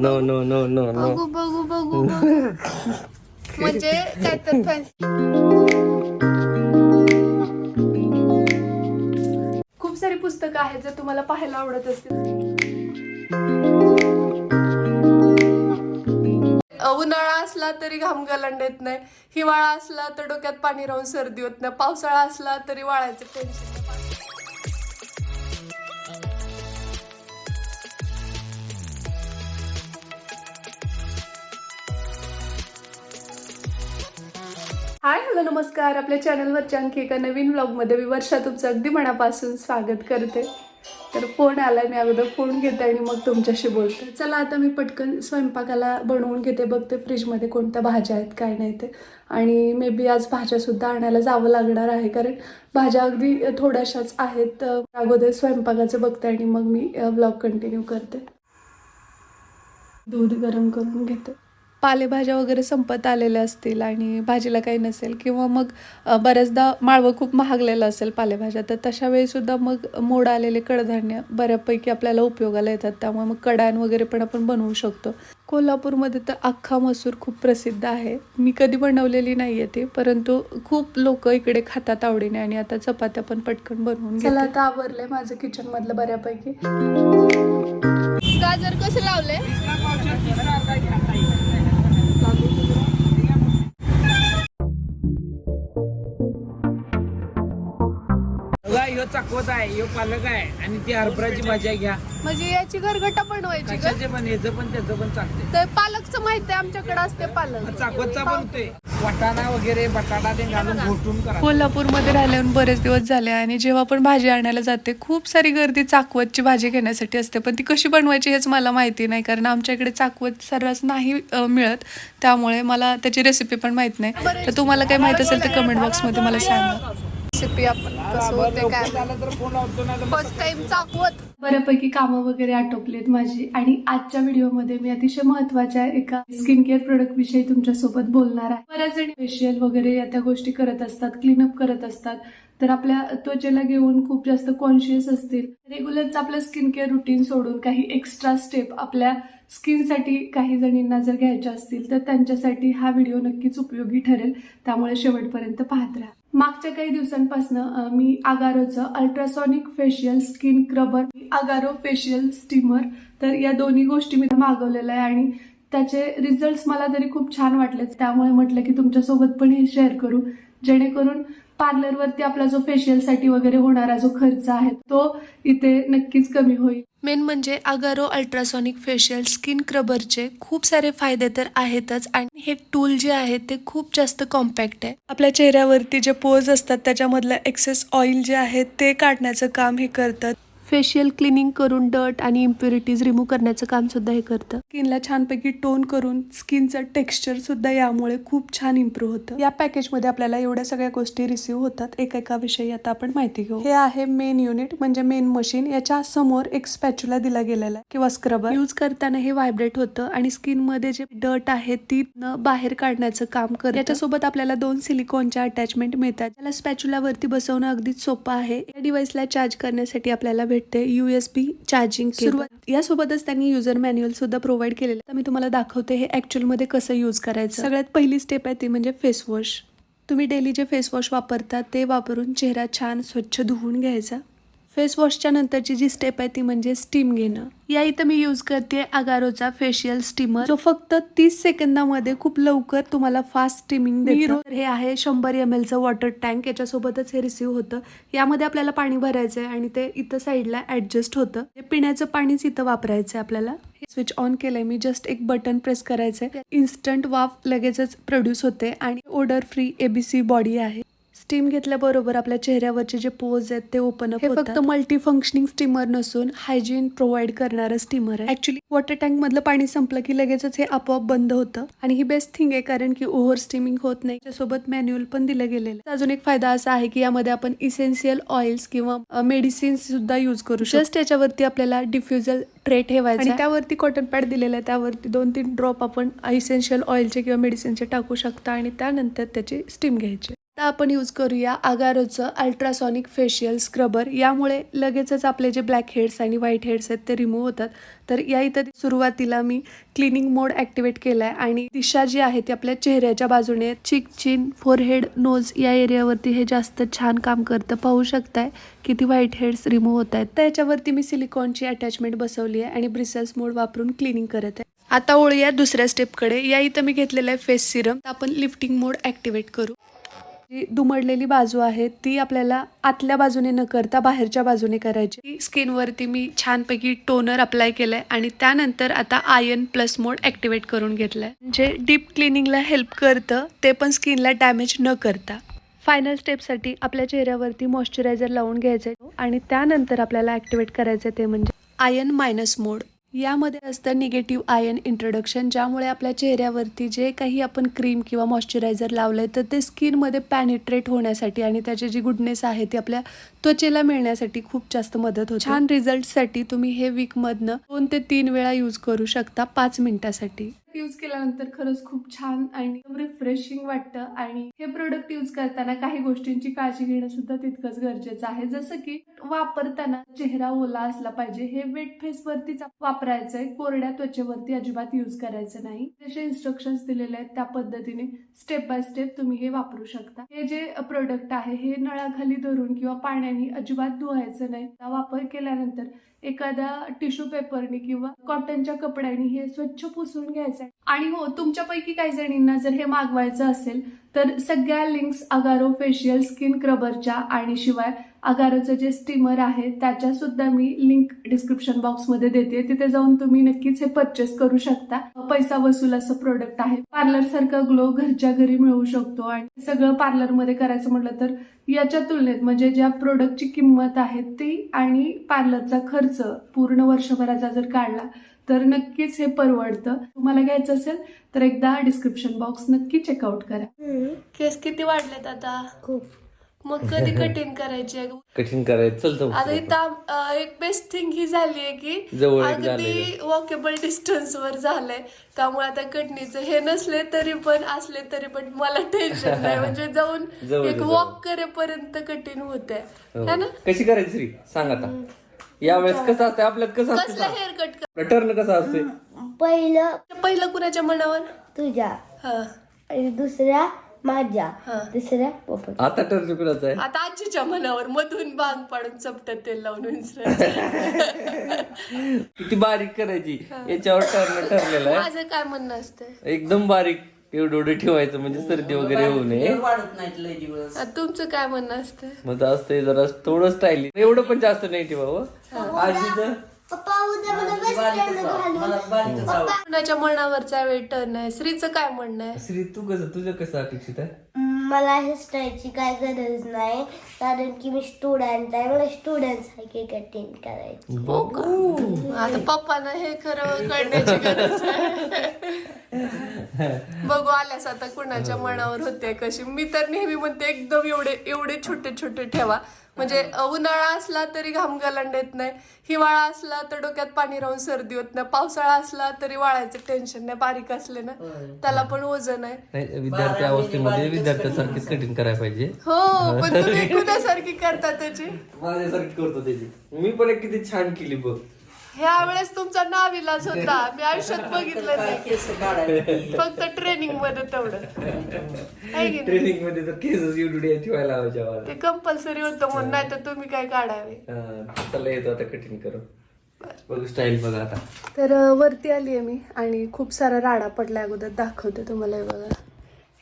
No no no no no बघू बघू बघू बघू. म्हणजे काय तर. खूप सारी पुस्तकं आहेत जर तुम्हाला पाहायला आवडत असतील. अ, उन्हाळा असला तरी घाम गलांड येत नाही. हिवाळा असला तर डोक्यात पाणी राहून सर्दी होत नाही. पावसाळा असला तरी वाळायचं टेन्शन हाय हॅलो नमस्कार. आपल्या चॅनलवरच्या आणखी एका नवीन ब्लॉगमध्ये मी वर्षा तुमचं अगदी मनापासून स्वागत करते. तर फोन आला मी अगोदर फोन घेते आणि मग तुमच्याशी बोलते. चला आता मी पटकन स्वयंपाकाला बनवून घेते. बघते फ्रीजमध्ये कोणत्या भाज्या आहेत काय नाही ते. आणि मे बी आज भाज्यासुद्धा आणायला जावं लागणार आहे. कारण भाज्या अगदी थोड्याशाच आहेत. तर अगोदर स्वयंपाकाचं बघते आणि मग मी ब्लॉग कंटिन्यू करते. दूध गरम करून घेते. पालेभाज्या वगैरे संपत आलेल्या असतील आणि भाजीला काही नसेल किंवा मग बऱ्याचदा माळवं खूप महागलेलं असेल पालेभाज्या तर तशा वेळीसुद्धा मग मोड आलेले कडधान्य बऱ्यापैकी आपल्याला उपयोगाला येतात. त्यामुळे मग कडाण वगैरे पण आपण बनवू शकतो. कोल्हापूरमध्ये तर अख्खा मसूर खूप प्रसिद्ध आहे. मी कधी बनवलेली नाही आहे ती परंतु खूप लोक इकडे खातात आवडीने आणि आता चपात्या पण पटकन बनवून चला आता आवरलंय माझं किचन मधलं बऱ्यापैकी. गाजर कसं लावलंय? ह्यो चाकवत आहे ह्यो पालक आहे आणि ती हरभराची भाजी घ्या. म्हणजे याची घरगटा बनवायची का? कशाचे पण याचं पण त्याचं पण चालते तर पालकचं माहीत आहे आमच्याकडे असते पालक. चाकवतचा बनतोय वाटाणा वगैरे बटाटा ते घालून घोटून करा. कोल्हापूरमध्ये राहिल्यावर बरेच दिवस झाले आणि जेव्हा पण भाजी आणायला जाते खूप सारी गर्दी चाकवतची भाजी घेण्यासाठी असते. पण ती कशी बनवायची हेच मला माहिती नाही कारण आमच्या इकडे चाकवत सर्रास नाही अ, मिळत. त्यामुळे मला त्याची रेसिपी पण माहीत नाही. तर तुम्हाला काही माहीत असेल तर कमेंट बॉक्समध्ये मला सांगा. रेसिपी आपण कसं होते काय फर्स्ट टाइम चाकवत बऱ्यापैकी कामं वगैरे आटोपलीत माझी आणि आजच्या व्हिडिओमध्ये मी अतिशय महत्त्वाच्या एका स्किन केअर प्रोडक्ट विषयी तुमच्यासोबत बोलणार आहे. बऱ्याच जणी फेशियल वगैरे या त्या गोष्टी करत असतात क्लीनअप करत असतात. तर आपल्या त्वचेला घेऊन खूप जास्त कॉन्शियस असतील. रेग्युलरचं आपलं स्किन केअर रुटीन सोडून काही एक्स्ट्रा स्टेप आपल्या स्किनसाठी काही जणींना जर घ्यायच्या असतील तर त्यांच्यासाठी हा व्हिडिओ नक्कीच उपयोगी ठरेल. त्यामुळे शेवटपर्यंत पाहत राहा. मागच्या काही दिवसांपासून मी आगारोचं ultrasonic facial skin scrubber Agaro facial steamer तर या दोन्ही गोष्टी मी मागवलेल्या आहे आणि त्याचे रिझल्ट्स मला तरी खूप छान वाटले. त्यामुळे म्हटलं की तुमच्यासोबत पण हे शेअर करू. जेणेकरून पार्लरवरती आपला जो फेशियलसाठी वगैरे होणारा जो खर्च आहे तो इथे नक्कीच कमी होईल. मेन म्हणजे अगारो अल्ट्रासॉनिक फेशियल स्किन क्रबरचे खूप सारे फायदे तर आहेतच आणि हे टूल जे आहे ते खूप जास्त कॉम्पॅक्ट आहे. आपल्या चेहऱ्यावरती जे पोज असतात त्याच्यामधलं एक्सेस ऑइल जे आहे ते काढण्याचं काम हे करतात फेशियल क्लिनिंग करून डर्ट आणि इम्प्युरिटीज रिमूव्ह करण्याचं काम सुद्धा हे करतं. स्किनला छानपैकी टोन करून स्किनचं टेक्स्चर सुद्धा यामुळे खूप छान इम्प्रूव्ह होतं. या पॅकेजमध्ये आपल्याला एवढ्या सगळ्या गोष्टी रिसिव्ह होतात. एका एका विषयी आता आपण माहिती घेऊ. हे आहे मेन युनिट म्हणजे मेन मशीन याच्या समोर एक स्पॅच्युला दिला गेलेला आहे किंवा स्क्रबर यूज करताना हे व्हायब्रेट होतं आणि स्किनमध्ये जे डट आहे ती न बाहेर काढण्याचं काम करतं. याच्यासोबत आपल्याला दोन सिलिकॉनच्या अटॅचमेंट मिळतात. त्याला स्पॅच्युला वरती बसवणं अगदीच सोपं आहे. या डिव्हाइसला चार्ज करण्यासाठी आपल्याला भेटते युएसबी चार्जिंग सुरुवात यासोबतच त्यांनी युजर मॅन्युअल सुद्धा प्रोव्हाइड केलेलं आहे. तर मी तुम्हाला दाखवते हे ॲक्च्युअलमध्ये कसं यूज करायचं. सगळ्यात पहिली स्टेप आहे ती म्हणजे फेसवॉश तुम्ही डेली जे फेसवॉश वापरता ते वापरून चेहरा छान स्वच्छ धुवून घ्यायचा. फेस वॉशच्या नंतरची जी स्टेप आहे ती म्हणजे स्टीम घेणं. या इथं मी यूज करते अगारोचा फेशियल स्टीमर जो फक्त तीस सेकंदामध्ये खूप लवकर तुम्हाला फास्ट स्टीमिंग देतो. हे आहे शंभर एम एलचं वॉटर टँक याच्यासोबतच हे रिसीव्ह होतं. यामध्ये आपल्याला पाणी भरायचं आहे आणि ते इथं साईडला ऍडजस्ट होतं. हे पिण्याचं पाणीच इथं वापरायचं आहे आपल्याला स्विच ऑन केलंय. मी जस्ट एक बटन प्रेस करायचंय. इन्स्टंट वाफ लगेचच प्रोड्यूस होते आणि ओडर फ्री एबीसी बॉडी आहे. स्टीम घेतल्याबरोबर आपल्या चेहऱ्यावरचे जे पोज आहेत ते ओपन अप हे फक्त मल्टी फंक्शनिंग स्टीमर नसून हायजीन प्रोव्हाइड करणारं स्टीमर आहे. ऍक्च्युली वॉटर टँक मधलं पाणी संपलं की लगेचच हे आपोआप बंद होतं. आणि ही बेस्ट थिंग आहे कारण की ओव्हर स्टीमिंग होत नाही. त्यासोबत मॅन्युअल पण दिलं गेलेलं आहे. अजून एक फायदा असा आहे की यामध्ये आपण इसेन्शियल ऑइल्स किंवा मेडिसिन्स सुद्धा युज करू शकतो. जस्ट याच्यावरती आपल्याला डिफ्युजल ट्रे ठेवायचा आणि त्यावरती कॉटन पॅड दिलेला आहे. त्यावरती दोन तीन ड्रॉप आपण इसेन्शियल ऑइलचे किंवा मेडिसिनचे टाकू शकता आणि त्यानंतर त्याची स्टीम घ्यायची. आता आपण यूज करूया आगारोचं अल्ट्रासॉनिक फेशियल स्क्रबर यामुळे लगेचच आपले जे ब्लॅक हेड्स आणि व्हाईट हेड्स आहेत ते रिमूव्ह होतात. तर या इथं सुरुवातीला मी क्लिनिंग मोड ॲक्टिवेट केला आहे आणि दिशा जी आहे ती आपल्या चेहऱ्याच्या बाजूने चिक चिन फोरहेड नोज या एरियावरती हे जास्त छान काम करतं. पाहू शकताय किती व्हाईट हेड्स रिमूव्ह होत आहेत. त्याच्यावरती मी सिलिकॉनची अटॅचमेंट बसवली आहे आणि ब्रिसल्स मोड वापरून क्लिनिंग करत आहे. आता ओळूया दुसऱ्या स्टेपकडे या इथं मी घेतलेलं आहे फेस सिरम आपण लिफ्टिंग मोड ॲक्टिवेट करू. जी दुमडलेली बाजू आहे ती आपल्याला आतल्या बाजूने न करता बाहेरच्या बाजूने करायची. स्किनवरती मी छानपैकी टोनर अप्लाय केलंय आणि त्यानंतर आता आयन प्लस मोड ॲक्टिवेट करून घेतलंय. जे डीप क्लिनिंगला हेल्प करतं ते पण स्किनला डॅमेज न करता. फायनल स्टेपसाठी आपल्या चेहऱ्यावरती मॉइश्चरायझर लावून घ्यायचं आहे आणि त्यानंतर आपल्याला ॲक्टिवेट करायचं ते म्हणजे आयन मायनस मोड. यामध्ये असतं निगेटिव्ह आयन इंट्रोडक्शन ज्यामुळे आपल्या चेहऱ्यावरती जे काही आपण क्रीम किंवा मॉइश्चरायझर लावलंय तर ते स्किनमध्ये पॅनिट्रेट होण्यासाठी आणि त्याची जी गुडनेस आहे ती आपल्या त्वचेला मिळण्यासाठी खूप जास्त मदत होते. छान रिझल्टसाठी तुम्ही हे वीकमधनं दोन ते तीन वेळा यूज करू शकता पाच मिनिटासाठी. यूज केल्यानंतर खरंच खूप छान आणि रिफ्रेशिंग वाटतं. आणि हे प्रोडक्ट यूज करताना काही गोष्टींची काळजी घेणं सुद्धा तितकंच गरजेचं आहे. जसं की वापरताना चेहरा ओला असला पाहिजे. हे वेट फेस वरतीच वापरायचंय. कोरड्या त्वचेवरती अजिबात यूज करायचं नाही. जसे इन्स्ट्रक्शन्स दिलेले आहेत त्या पद्धतीने स्टेप बाय स्टेप तुम्ही हे वापरू शकता. हे जे प्रोडक्ट आहे हे नळाखाली धरून किंवा पाण्याने अजिबात धुवायचं नाही. वापर केल्यानंतर एखाद्या टिश्यू पेपरने किंवा कॉटनच्या कपड्याने हे स्वच्छ पुसून घ्यायचं आहे आणि हो तुमच्यापैकी काही जणींना जर हे मागवायचं असेल तर सगळ्या लिंक्स अगारो फेशियल स्किन क्रबरच्या आणि शिवाय अगारोचं जे स्टीमर आहे त्याच्या सुद्धा मी लिंक डिस्क्रिप्शन बॉक्समध्ये देते. तिथे जाऊन तुम्ही नक्कीच हे परचेस करू शकता. पैसा वसूल असं प्रोडक्ट आहे. पार्लर सारखा ग्लो घरच्या घरी मिळू शकतो आणि सगळं पार्लरमध्ये करायचं म्हटलं तर याच्या तुलनेत म्हणजे ज्या प्रोडक्टची किंमत आहे ती आणि पार्लरचा खर्च पूर्ण वर्षभराचा जर काढला तर नक्कीच हे परवडतं. तुम्हाला घ्यायचं असेल तर एकदा डिस्क्रिप्शन बॉक्स नक्की चेकआउट करा. केस किती वाढलेत आता? खूप. मग कधी कटिंग करायची कठीण करायचं. चल चल आता इथं अं, एक बेस्ट थिंग ही झाली आहे की जवळ एक अगदी. वॉकेबल डिस्टन्स वर झालंय. त्यामुळे आता कटणीचं हे नसले तरी पण असले तरी पण मला टेन्शन नाही. म्हणजे जाऊन जवळ एक जवळ. वॉक करेपर्यंत कठीण होते हो. है ना? कशी करायची श्री सांग आता. यावेळेस कसं असतं आपलं कसं असतं कसला. हेअर कट टर्न कसं असते पहिलं पहिलं कुणाच्या मनावर? तुझ्या. हा. आणि दुसऱ्या माझ्या. हा. तिसऱ्या पप्पा आता टर्न कुणाचं आहे. आता आजीच्या मनावर मधून बांग पाडून चपटत तेल लावून विसरायचं. किती बारीक करायची. याच्यावर टर्न ठरलेलं आहे. माझं काय म्हणणं असतं एकदम बारीक एवढं एवढं ठेवायचं म्हणजे सर्दी वगैरे होऊ नये. वाढत नाहीत लय दिवस. आता तुमचं काय म्हणणं असतं मग असते जरा थोडं स्टाईल एवढं पण जास्त नाही ठेवावं. आजीचं? कुणाच्या मनावरचा वेळ टर्न आहे. श्रीचं काय म्हणणं आहे? श्री तू कसं तुझं कसं अपेक्षित आहे? मला हे स्टाईलची काय गरज नाही कारण की मी स्टुडंट आहे. मला स्टुडंट सारखे कटिंग करायची. हो का? आता पप्पानं हे खरं कळण्याची गरज आहे. बघू आल्यास आता कुणाच्या मनावर होते कशी. मी तर नेहमी म्हणते एकदम एवढे एवढे छोटे छोटे ठेवा. म्हणजे उन्हाळा असला तरी घाम गलांड येत नाही. हिवाळा असला तर डोक्यात पाणी राहून सर्दी होत नाही. पावसाळा असला तरी वाळायचं टेन्शन नाही बारीक असले ना त्याला पण वजन आहे विद्यार्थी अवस्थेमध्ये विद्यार्थ्यासारखीच कठीण करायला पाहिजे. हो पण तुम्ही कुणासारखी करता त्याची? माझ्यासारखी करतो त्याची. मी पण एक किती छान केली बघ. ह्या वेळेस तुमचा नाविलाज होता. मी आयुष्यात बघितलं नाही. केस काढायची फक्त ट्रेनिंगमध्ये तेवढं. आहे की नाही? ट्रेनिंगमध्ये तर केसच युडुडी ठेवायला लावायच्या मला ते कंपल्सरी होतं म्हणून नाही तर तुम्ही काय काढावे? हा, चला येतो आता कठीण करून. बघ स्टाईल बघा आता. तर वरती आली आहे मी आणि खूप सारा राडा पडला अगोदर दाखवते तुम्हाला हे बघा.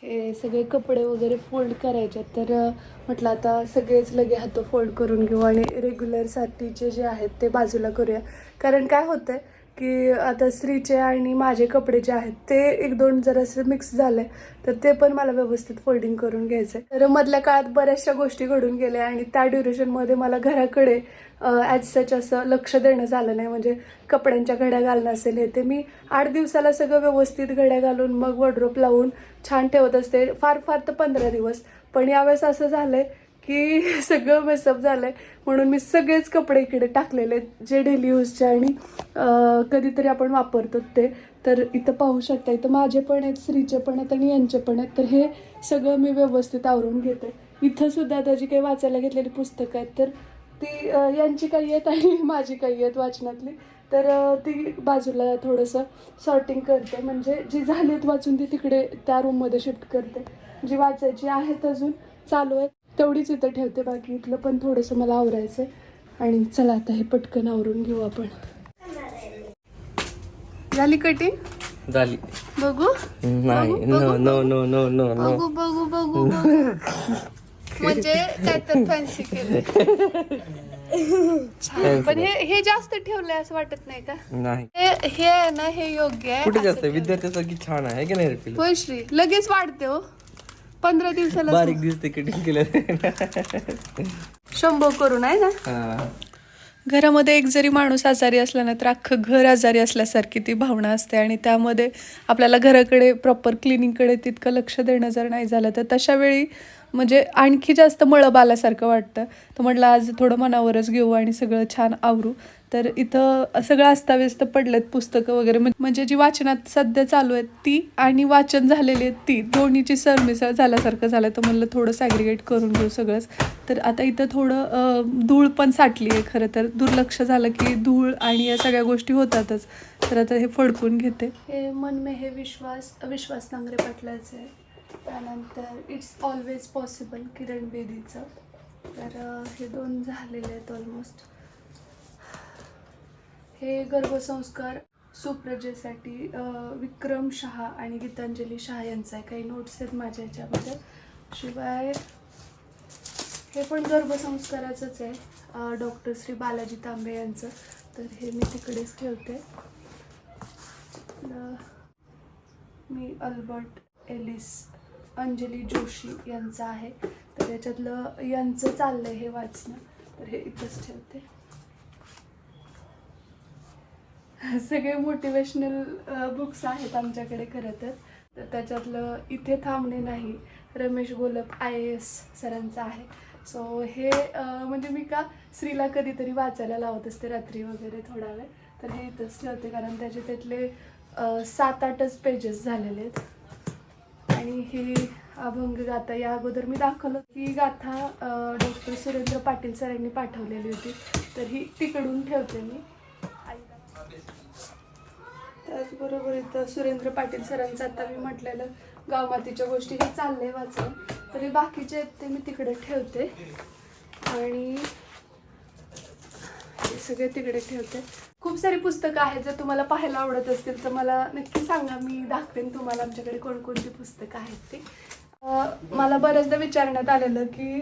हे सगळे कपडे वगैरे फोल्ड करायचे आहेत. तर अ, म्हटलं आता सगळेच लगे हात फोल्ड करून घेऊ आणि रेग्युलरसाठीचे जे आहेत ते बाजूला करूया. कारण काय होतंय की आता स्त्रीचे आणि माझे कपडे जे आहेत ते एक दोन जर असं मिक्स झाले तर ते पण मला व्यवस्थित फोल्डिंग करून घ्यायचं आहे तर मधल्या काळात बऱ्याचशा गोष्टी घडून गेल्या आणि त्या ड्युरेशनमध्ये मला घराकडे ॲज सच असं लक्ष देणं झालं नाही. म्हणजे कपड्यांच्या घड्या घालणं असेल हे ते मी आठ दिवसाला सगळं व्यवस्थित घड्या घालून मग वॉड्रोप लावून छान ठेवत असते. फार फार तर पंधरा दिवस. पण यावेळेस असं झालं आहे की सगळं मेसअप आहे म्हणून मी सगळेच कपडे इकडे टाकलेले आहेत, जे डेली यूजचे आणि कधीतरी आपण वापरतो ते. तर इथं पाहू शकता इथं माझे पण आहेत स्त्रीचे पण आहेत आणि यांचे पण आहेत. तर हे सगळं मी व्यवस्थित आवरून घेते. इथंसुद्धा त्याची आता जी काही वाचायला घेतलेली पुस्तकं आहेत तर ती यांची काही आहेत आणि माझी काही आहेत वाचनातली. तर ती बाजूला थोडंसं सॉर्टिंग करते. म्हणजे जी झाली आहेत वाचून ती तिकडे त्या रूममध्ये शिफ्ट करते. जी वाचायची आहेत अजून चालू आहे तेवढीच इथं ठेवते बाकी इथलं पण थोडंसं मला आवरायचं आहे आणि चला आता हे पटकन आवरून घेऊ आपण. झाली कटिंग? झाली. बघू? नाही no no no no no no. बघू बघू म्हणजे काय तर फॅन्सी केलं छान पण हे हे जास्त ठेवलंय असं वाटत नाही का? नाही. हे हे आहे ना हे योग्य आहे. कुठे जास्त? विद्यार्थ्याचं की छान आहे की नाही श्री लगेच वाढते हो. पंधरा दिवसाला बारीक दिसते कटिंग केलं शंभो करून आहे ना. घरामध्ये एक जरी माणूस आजारी असला ना तर अख्खं घर आजारी असल्यासारखी ती भावना असते. आणि त्यामध्ये आपल्याला घराकडे प्रॉपर क्लिनिंगकडे तितकं लक्ष देणं जर नाही झालं तर तशा वेळी म्हणजे आणखी जास्त मळबालासारखं वाटतं. तर म्हटलं आज थोडं मनावरच घेऊ आणि सगळं छान आवरू. तर इथं सगळं अस्ताव्यस्त पडलेत पुस्तकं वगैरे. म्हणजे जी वाचनात सध्या चालू आहेत ती आणि वाचन झालेली आहेत ती दोन्हीची सरमिसळ झाल्यासारखं झालं तर म्हणलं थोडं सॅग्रिगेट करून घेऊ सगळंच. तर आता इथं थोडं धूळ पण साठली आहे खरं तर. दुर्लक्ष झालं की धूळ आणि या सगळ्या गोष्टी होतातच. तर आता हे फडकून घेते. हे मन मे हे विश्वास विश्वास नांगरे पाटलाचे. आहे त्यानंतर इट्स ऑलवेज पॉसिबल किरण बेदीचं. तर हे दोन झालेले आहेत ऑलमोस्ट हे गर्भसंस्कार सुप्रजेसाठी विक्रम शहा आणि गीतांजली शहा यांचा आहे. काही नोट्स आहेत माझ्या याच्यामध्ये. शिवाय हे पण गर्भसंस्काराचंच आहे डॉक्टर श्री बालाजी तांबे यांचं. तर हे मी तिकडेच ठेवते. मी अल्बर्ट एलिस अंजली जोशी यांचं आहे. तर याच्यातलं यांचं चाललंय हे वाचणं. तर हे इथंच ठेवते. सगळे मोटिवेशनल बुक्स आहेत आमच्याकडे खरं तर. तर त्याच्यातलं इथे थांबणे नाही. Ramesh Golap I A S सरांचं आहे. सो हे म्हणजे मी का स्त्रीला कधीतरी वाचायला लावत असते रात्री वगैरे थोडा वेळ. तर हे इथंच ठेवते कारण त्याचे त्यातले सात आठच पेजेस झालेले आहेत. आणि ही अभंग गाथा या अगोदर मी दाखवलं ही गाथा डॉक्टर सुरेंद्र पाटील सरांनी पाठवलेली होती. तर ही तिकडून ठेवते मी. त्याचबरोबर इथं सुरेंद्र पाटील सरांचं आता मी म्हटलेलं गावमातीच्या गोष्टी हे चाललंय वाचून. तरी बाकीचे आहेत ते मी तिकडे ठेवते. आणि सगळे तिकडे ठेवते. खूप सारी पुस्तकं आहेत जर तुम्हाला पाहायला आवडत असतील तर मला नक्की सांगा. मी दाखवेन तुम्हाला आमच्याकडे कोणकोणती पुस्तकं आहेत ती. मला बऱ्याचदा विचारण्यात आलेलं की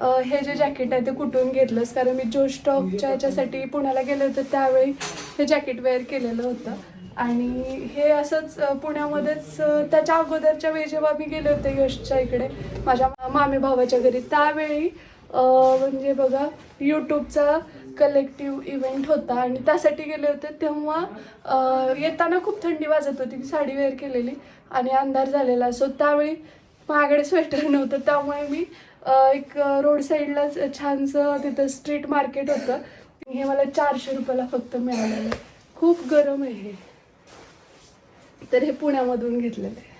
हे जे जॅकेट आहे ते कुठून घेतलंस? कारण मी जो स्टॉकच्या याच्यासाठी पुण्याला गेले होते त्यावेळी हे जॅकेट वेअर केलेलं होतं. आणि हे असंच पुण्यामध्येच त्याच्या अगोदरच्या वेळी जेव्हा मी गेले होते यशच्या इकडे माझ्या मामी भावाच्या घरी त्यावेळी म्हणजे बघा यूट्यूबचा कलेक्टिव्ह इव्हेंट होता आणि त्यासाठी गेले होते तेव्हा येताना खूप थंडी वाजत होती मी साडी वेअर केलेली आणि अंधार झालेला. सो त्यावेळी महागडे स्वेटर नव्हतं त्यामुळे मी एक रोड साईडलाच छानसं तिथं स्ट्रीट मार्केट होतं. हे मला चारशे रुपयाला फक्त मिळालेलं. खूप गरम आहे हे. तर हे पुण्यामधून घेतलेलं आहे.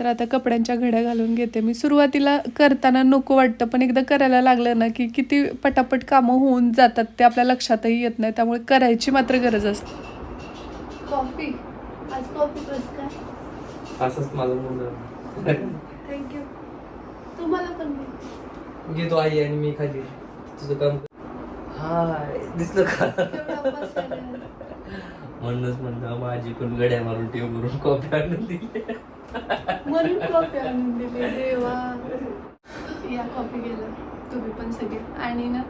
तर आता कपड्यांच्या घड्या घालून घेते. मी सुरुवातीला करताना नको वाटतं पण एकदा करायला लागलं ना की किती पटापट कामं होऊन जातात ते आपल्या लक्षातही येत नाही त्यामुळे करायची मात्र गरज असते. कॉफी? आज कॉफी असंच माझं थँक्यू तुम्हाला पण. घेतो आई आणि मी खाली. तुझं काम कर. हाय दिसलं का. म्हणूनच म्हणलं माझी पण गड्या मारून करून कॉफी आणून दिली. म्हणून कॉफी आणून दिली देवा. या कॉफी गेलं तुम्ही पण सगळे. आणि ना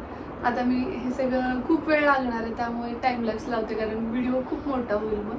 आता मी हे सगळं खूप वेळ लागणार आहे त्यामुळे टाइम लॅक्स लावते कारण व्हिडिओ खूप मोठा होईल मग.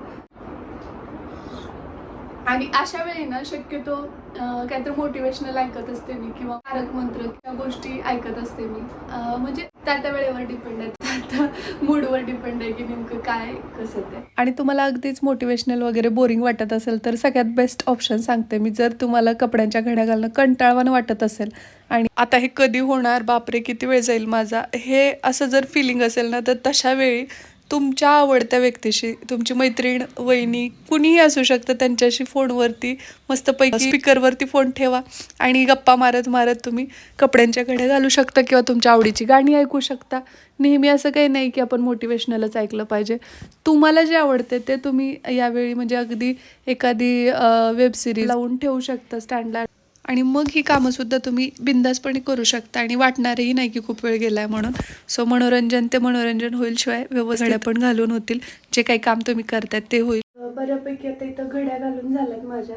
आणि अशा वेळी ना शक्यतो काहीतरी मोटिवेशनल ऐकत असते मी किंवा तारक मंत्र किंवा गोष्टी ऐकत असते मी. म्हणजे त्या त्या वेळेवर डिपेंड आहे त्या मूडवर डिपेंड आहे की नेमकं काय कसं ते. आणि तुम्हाला अगदीच मोटिवेशनल वगैरे बोरिंग वाटत असेल तर सगळ्यात बेस्ट ऑप्शन सांगते मी. जर तुम्हाला कपड्यांच्या घड्या घालणं कंटाळवानं वाटत असेल आणि आता हे कधी होणार? बापरे किती वेळ जाईल माझा? हे असं जर फिलिंग असेल ना तर तशा वेळी तुमच्या आवडत्या व्यक्तीशी तुमची मैत्रीण वहिनी कुणीही असू शकतं त्यांच्याशी फोनवरती मस्तपैकी स्पीकरवरती फोन ठेवा आणि गप्पा मारत मारत तुम्ही कपड्यांच्या कडे घालू शकता किंवा तुमच्या आवडीची गाणी ऐकू शकता. नेहमी असं काही नाही की आपण मोटिवेशनलच ऐकलं पाहिजे. तुम्हाला जे आवडते ते तुम्ही यावेळी म्हणजे अगदी एखादी वेब सिरीज लावून ठेवू शकता स्टँडला आणि मग ही कामंसुद्धा तुम्ही बिंदासपणे करू शकता. आणि वाटणारही नाही की खूप वेळ गेलाय म्हणून. सो मनोरंजन ते मनोरंजन होईल शिवाय व्यवस्थित पण घालून होतील. जे काही काम तुम्ही करतात ते होईल. बऱ्यापैकी आता इथं घड्या घालून झाल्यात माझ्या.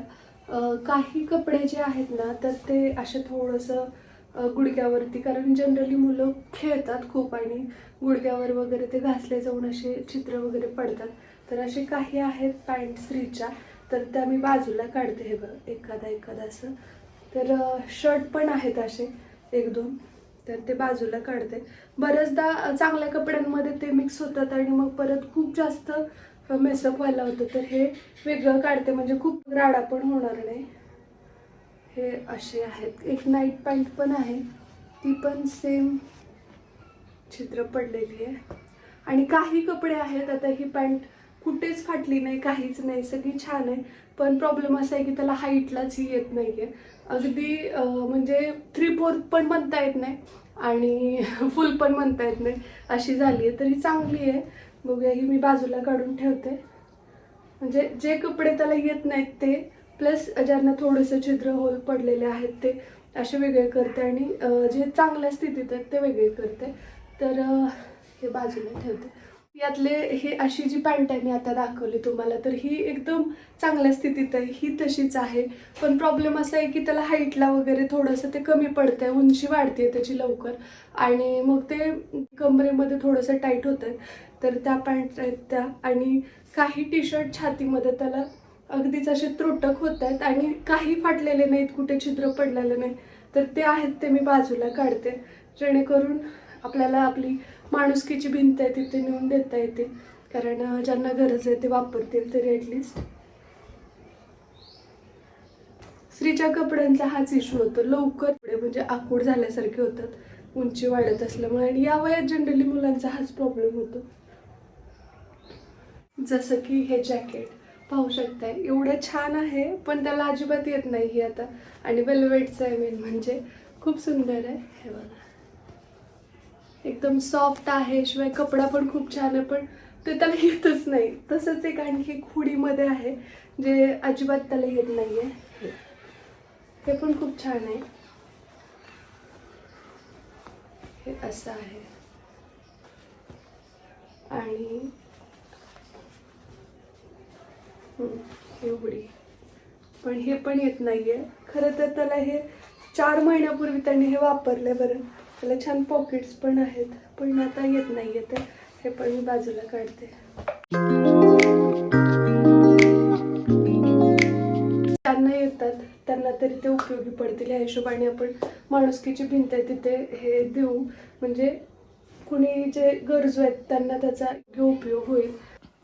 काही कपडे जे आहेत ना तर ते असे थोडंसं गुडघ्यावरती कारण जनरली मुलं खेळतात खूप आणि गुडघ्यावर वगैरे ते घासले जाऊन असे चित्र वगैरे पडतात. तर असे काही आहेत पॅन्ट स्त्रीच्या तर त्या मी बाजूला काढते हे बघ. एखादा एखादा असं. तर शर्ट पण आहेत असे एक दोन. तर ते बाजूला काढते. बऱ्याचदा चांगल्या कपड्यांमध्ये ते मिक्स होतात आणि मग परत खूप जास्त मेसअप व्हायला होतं. तर हे वेगळं काढते. म्हणजे खूप राडा पण होणार नाही. हे असे आहेत. एक नाईट पॅन्ट पण आहे. ती पण सेम चित्र पडलेली आहे. आणि काही कपडे आहेत. आता ही पॅन्ट कुठेच फाटली नाही. काहीच नाही. सगळी छान आहे. पण प्रॉब्लेम असा आहे की त्याला हाईटलाच ही येत नाही आहे अगदी म्हणजे थ्री फोर्थ पण म्हणता येत नाही आणि फुल पण म्हणता येत नाही. अशी झाली आहे तरी चांगली आहे बघूया ही मी बाजूला काढून ठेवते. म्हणजे जे कपडे त्याला येत नाहीत ते प्लस ज्यांना थोडंसं छिद्र होल पडलेले आहेत ते असे वेगळे करते आणि जे चांगल्या स्थितीत आहेत ते वेगळे करते. तर हे बाजूला ठेवते. यातले हे अशी जी पॅन्ट आहे मी आता दाखवली तुम्हाला तर ही एकदम चांगल्या स्थितीत आहे. ही तशीच आहे. पण प्रॉब्लेम असा आहे की त्याला हाईटला वगैरे थोडंसं ते कमी पडतंय उंची वाढते त्याची लवकर. आणि मग ते कमरेमध्ये थोडंसं टाईट होतं तर त्या पॅन्ट आहेत त्या. आणि काही टी शर्ट छातीमध्ये त्याला अगदीच असे त्रोटक होत आहेत आणि काही फाटलेले नाहीत कुठे छिद्र पडलेले नाही. तर ते आहेत ते मी बाजूला काढते. जेणेकरून आपल्याला आपली माणुसकीची भिंत आहे तिथे नेऊन देता येते. कारण ज्यांना गरज आहे ते वापरतील तरी ॲटलिस्ट स्त्रीच्या कपड्यांचा हाच इश्यू होतो. लवकर कपडे म्हणजे आकूड झाल्यासारखे होतात. उंची वाढत असल्यामुळे आणि या वयात जनरली मुलांचा हाच प्रॉब्लेम होतो. जसं की हे जॅकेट पाहू शकताय एवढं छान आहे पण त्याला अजिबात येत नाही आता. आणि वेलवेटचं आहे मेन म्हणजे खूप सुंदर आहे. हे बघा. एकदम सॉफ्ट आहे शिवाय कपडा पण खूप छान आहे पण ते त्याला येतच नाही. तसंच एक आणखी खुडीमध्ये आहे जे अजिबात त्याला येत नाही आहे हे पण खूप छान आहे. हे असं आहे. आणि एवढी पण हे पण येत नाही आहे खरं तर त्याला हे चार महिन्यापूर्वी त्यांनी हे वापरलं बरं. त्याला छान पॉकेट्स पण आहेत पण आता येत नाहीये तर हे पण मी बाजूला काढते. त्यांना येतात त्यांना तरी ते उपयोगी पडतील. या हिशोबाने आपण माणुसकीची भिंत आहे तिथे हे देऊ. म्हणजे कुणी जे गरजू आहेत त्यांना त्याचा योग्य उपयोग होईल.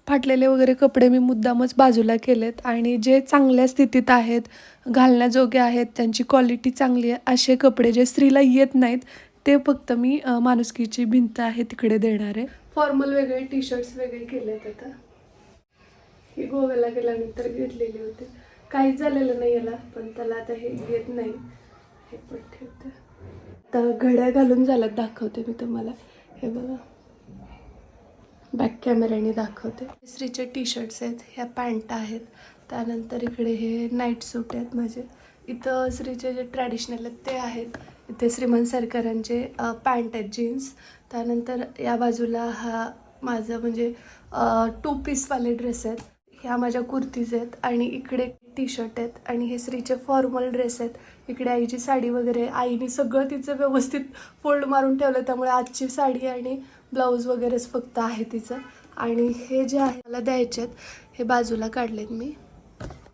फाटलेले वगैरे कपडे मी मुद्दामच बाजूला केलेत. आणि जे चांगल्या स्थितीत आहेत घालण्याजोगे आहेत त्यांची क्वालिटी चांगली आहे असे कपडे जे स्त्रीला येत नाहीत ते फक्त मी माणुसकीची भिंत आहे तिकडे देणार आहे. फॉर्मल वेगळे टी शर्ट्स वेगळे केलेत आता. हे गोव्याला गेल्यानंतर घेतलेली होती. काहीच झालेलं नाही याला पण त्याला आता हे येत नाही. हे पण ठेवते. तर घड्या घालून झाल्यात दाखवते मी तुम्हाला. हे बघा. बॅक कॅमेऱ्याने दाखवते. स्त्रीचे टी शर्ट्स आहेत ह्या पॅन्ट आहेत. त्यानंतर इकडे हे नाईट सूट आहेत माझे. इथं स्त्रीचे जे ट्रॅडिशनल आहेत ते आहेत. इथे श्रीमंत सरकारांचे पॅन्ट आहेत जीन्स. त्यानंतर या बाजूला हा माझं म्हणजे टू पीसवाले ड्रेस आहेत. ह्या माझ्या कुर्तीज आहेत आणि इकडे टी शर्ट आहेत आणि हे स्त्रीचे फॉर्मल ड्रेस आहेत. इकडे आईची साडी वगैरे आईने सगळं तिचं व्यवस्थित फोल्ड मारून ठेवलं त्यामुळे आजची साडी आणि ब्लाऊज वगैरेच फक्त आहे तिचं. आणि हे जे आहे मला द्यायचे आहेत हे बाजूला काढलेत मी.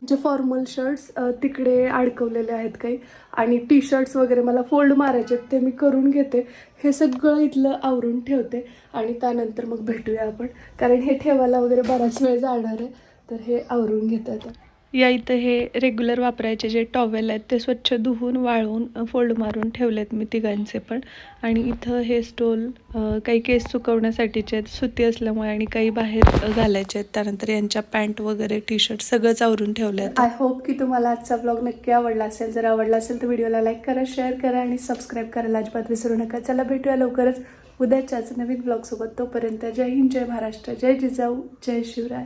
जे फॉर्मल शर्ट्स तिकडे अडकवलेले आहेत काही आणि टी शर्ट्स वगैरे मला फोल्ड मारायचे आहेत ते मी करून घेते. हे सगळं इथलं आवरून ठेवते आणि त्यानंतर मग भेटूया आपण. कारण हे ठेवायला वगैरे बराच वेळ जाणार आहे तर हे आवरून घेतात. आता या इथं हे रेग्युलर वापरायचे जे टॉवेल आहेत ते स्वच्छ धुवून वाळवून फोल्ड मारून ठेवलेत मी तिघांचे पण. आणि इथं हे स्टोल काही केस सुकवण्यासाठीचे आहेत सुती असल्यामुळे आणि काही बाहेर घालायचे आहेत. त्यानंतर यांच्या पॅन्ट वगैरे टी शर्ट सगळंच आवरून ठेवलं आहे आय होप की तुम्हाला आजचा ब्लॉग नक्की आवडला असेल. जर आवडला असेल तर व्हिडिओला लाईक करा शेअर करा आणि सबस्क्राईब करायला अजिबात विसरू नका. चला भेटूया लवकरच उद्याच्याच नवीन ब्लॉगसोबत तोपर्यंत जय हिंद जय महाराष्ट्र जय जिजाऊ जय शिवराय.